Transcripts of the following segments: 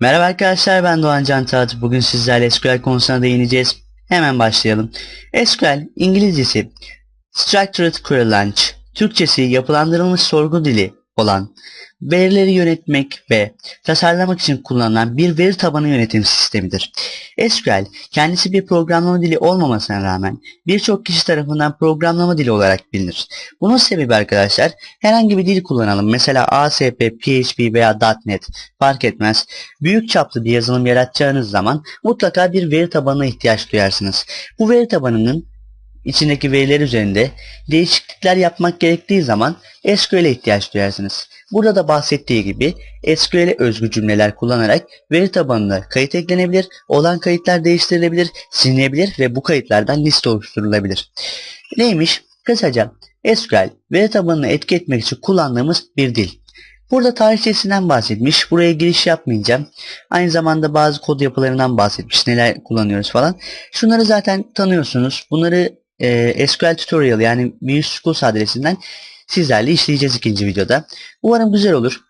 Merhaba arkadaşlar ben Doğan Can Taht. Bugün sizlerle SQL konusuna değineceğiz. Hemen başlayalım. SQL İngilizcesi Structured Query Language, Türkçesi yapılandırılmış sorgu dili olan verileri yönetmek ve tasarlamak için kullanılan bir veri tabanı yönetim sistemidir. SQL kendisi bir programlama dili olmamasına rağmen birçok kişi tarafından programlama dili olarak bilinir. Bunun sebebi arkadaşlar herhangi bir dil kullanalım. Mesela ASP, PHP veya .NET fark etmez. Büyük çaplı bir yazılım yaratacağınız zaman mutlaka bir veri tabanına ihtiyaç duyarsınız. Bu veri tabanının içindeki veriler üzerinde değişiklikler yapmak gerektiği zaman SQL'e ihtiyaç duyarsınız. Burada da bahsettiği gibi SQL'e özgü cümleler kullanarak veri tabanına kayıt eklenebilir, olan kayıtlar değiştirilebilir, silinebilir ve bu kayıtlardan liste oluşturulabilir. Neymiş? Kısaca SQL veri tabanına etki etmek için kullandığımız bir dil. Burada tarihçesinden bahsetmiş. Buraya giriş yapmayacağım. Aynı zamanda bazı kod yapılarından bahsetmiş. Neler kullanıyoruz falan. Şunları zaten tanıyorsunuz. Bunları e, SQL Tutorial yani Schools adresinden sizlerle işleyeceğiz ikinci videoda. Umarım güzel olur.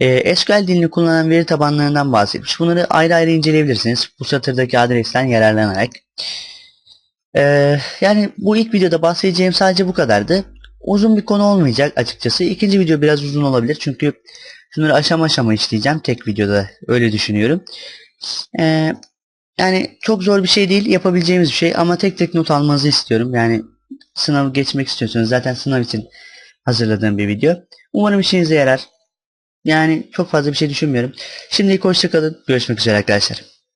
E, SQL dilini kullanan veri tabanlarından bahsetmiş. Bunları ayrı ayrı inceleyebilirsiniz. Bu satırdaki adresten yararlanarak. E, yani bu ilk videoda bahsedeceğim sadece bu kadardı. Uzun bir konu olmayacak açıkçası. İkinci video biraz uzun olabilir. Çünkü şunları aşama aşama işleyeceğim tek videoda. Öyle düşünüyorum. Ee, yani çok zor bir şey değil. Yapabileceğimiz bir şey. Ama tek tek not almanızı istiyorum. Yani sınavı geçmek istiyorsanız zaten sınav için hazırladığım bir video. Umarım işinize yarar. Yani çok fazla bir şey düşünmüyorum. Şimdilik hoşçakalın. Görüşmek üzere arkadaşlar.